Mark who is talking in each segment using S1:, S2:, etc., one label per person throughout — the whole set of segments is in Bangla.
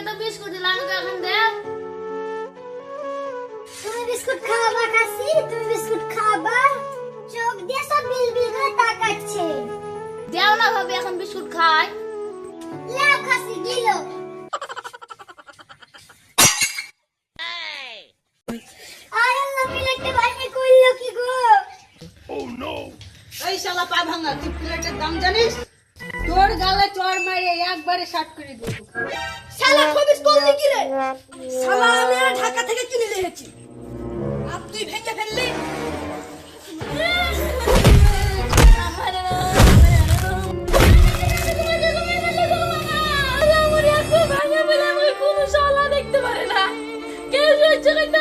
S1: আমাকে তো বিস্কুট দিল আমাকে এখন দেখ তুমি বিস্কুট খাবা কাশি? তুমি বিস্কুট খাওয়াবা? চোখ দিয়ে সব বিল বিল করে তাকাচ্ছে।
S2: দেও না ভাবে এখন বিস্কুট খাই।
S1: লাও কাশি গিল। আর আল্লাহ মিলেটে কি গো?
S3: Oh, ও নো পা ভাঙা তুই প্লেটের দাম জানিস? তোর গালে চড় মারে একবারে শার্ট করে দেবো।
S1: শালা খবিস করলি কি রে?
S3: শালা আমি ঢাকা থেকে কিনে নিয়েছি আর তুই ভেঙে ফেললি।
S2: দেখতে পারে না। কেউ সহ্য করতে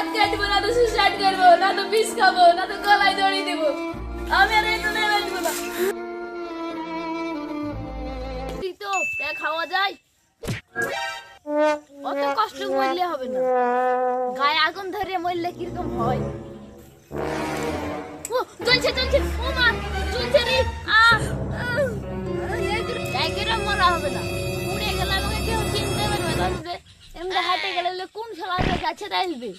S2: হাত কাটবো না তো সুসাইড করব না তো বিষ খাব, না তো গলায় দড়ি দেবো। আমি আর এই না খাওয়া যায়। অত কষ্ট মরলে হবে না। গায়ে আগুন ধরে মরলে কীরকম হয়? চলছে চলছে ও মা চলছে রে। হবে না। কেউ চিনতে পারবে না হাঁটে গেলে কোন খেলাটা যাচ্ছে তাইলবে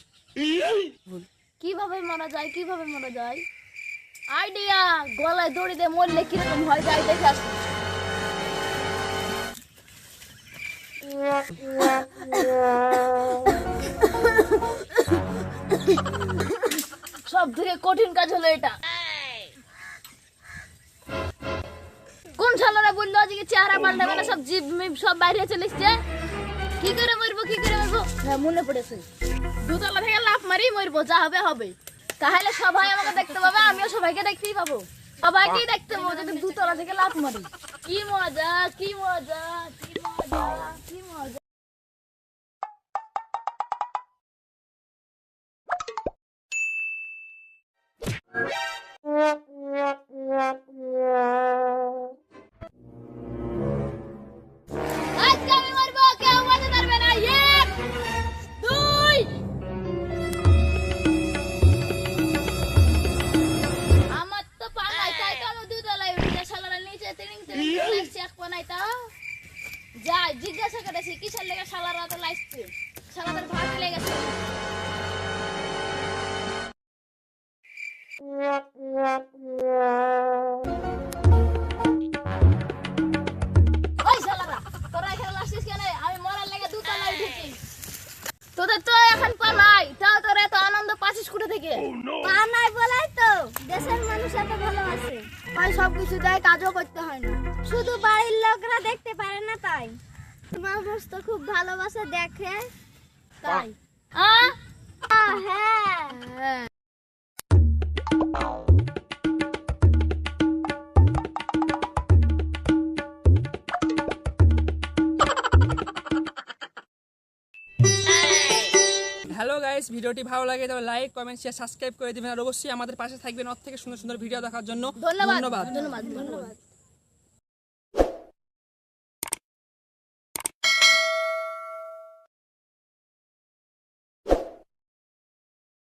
S2: কীভাবে মারা যায়, কীভাবে মারা যায়? আইডিয়া গলায় দড়ি দিয়ে মরলে কীরকম হয়, যাই দেখে সব থেকে কঠিন কাজ হলো এটা। কোন শালারা বলল আজকে চেহারা পাল্টাবে না সব জীব সব বাইরে চলে এসছে? কি করে মরবো, কি করে মরবো? হ্যাঁ মনে পড়েছে। দুতলা থেকে লাফ মারি মরবো, যা হবে হবে। তাহলে সবাই আমাকে দেখতে পাবে, আমিও সবাইকে দেখতেই পাবো। সবাইকেই দেখতে পাবো যদি দুতলা থেকে লাফ মারি। কি মজা কি মজা কি মজা কি মজা। তিরিং তিরিং করে পা নাই তাও যাই জিজ্ঞাসা করেছি কিসের লেগে শালারা তো লাগছে শালাদের ভাগ লেগেছে তোরা এখানে লাগছিস কেন আমি মরার লেগে দুতলায় উঠেছি তোদের তো এখন পালাই তাও তোরা এত আনন্দ পাচ্ছিস কোথা থেকে
S1: পা নাই বলাই তো দেশের মানুষ এত ভালোবাসে।
S2: ভাই সব কিছু দেয় কাজও না
S1: শুধু বাড়ির লোকরা দেখতে পারে না তাই। মানুষ তো খুব ভালোবাসে দেখে
S2: তাই। আ?
S1: হ্যাঁ
S2: হ্যাঁ।
S4: হ্যালো গাইস ভিডিওটি ভালো লাগে তবে লাইক কমেন্ট শেয়ার সাবস্ক্রাইব করে দিবেন। আর অবশ্যই আমাদের পাশে থাকবেন ওর থেকে সুন্দর সুন্দর ভিডিও দেখার জন্য।
S2: ধন্যবাদ। ধন্যবাদ। ধন্যবাদ।